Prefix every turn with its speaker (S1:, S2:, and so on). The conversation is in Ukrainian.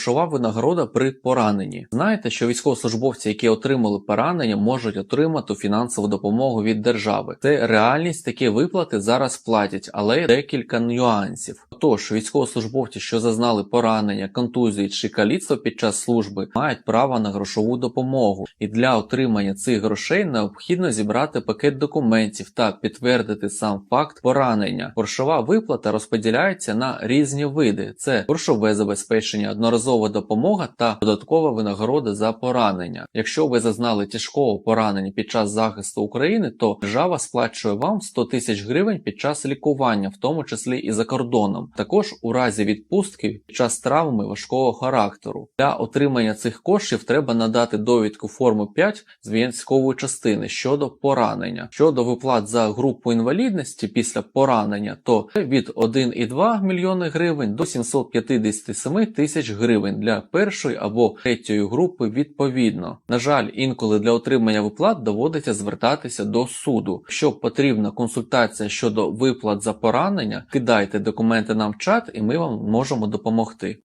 S1: Грошова винагорода при пораненні. Знаєте, що військовослужбовці, які отримали поранення, можуть отримати фінансову допомогу від держави. Це реальність, такі виплати зараз платять, але декілька нюансів. Тож військовослужбовці, що зазнали поранення, контузії чи каліцтва під час служби, мають право на грошову допомогу. І для отримання цих грошей необхідно зібрати пакет документів та підтвердити сам факт поранення. Грошова виплата розподіляється на різні види: це грошове забезпечення, одноразова допомога та додаткова винагорода за поранення. Якщо ви зазнали тяжкого поранення під час захисту України, то держава сплачує вам 100 тисяч гривень під час лікування, в тому числі і за кордоном. Також у разі відпустки під час травми важкого характеру. Для отримання цих коштів треба надати довідку форму 5 з військової частини щодо поранення. Щодо виплат за групу інвалідності після поранення, то від 1,2 мільйони гривень до 757 тисяч гривень для першої або третьої групи відповідно. На жаль, інколи для отримання виплат доводиться звертатися до суду. Якщо потрібна консультація щодо виплат за поранення, кидайте документи нам в чат, і ми вам можемо допомогти.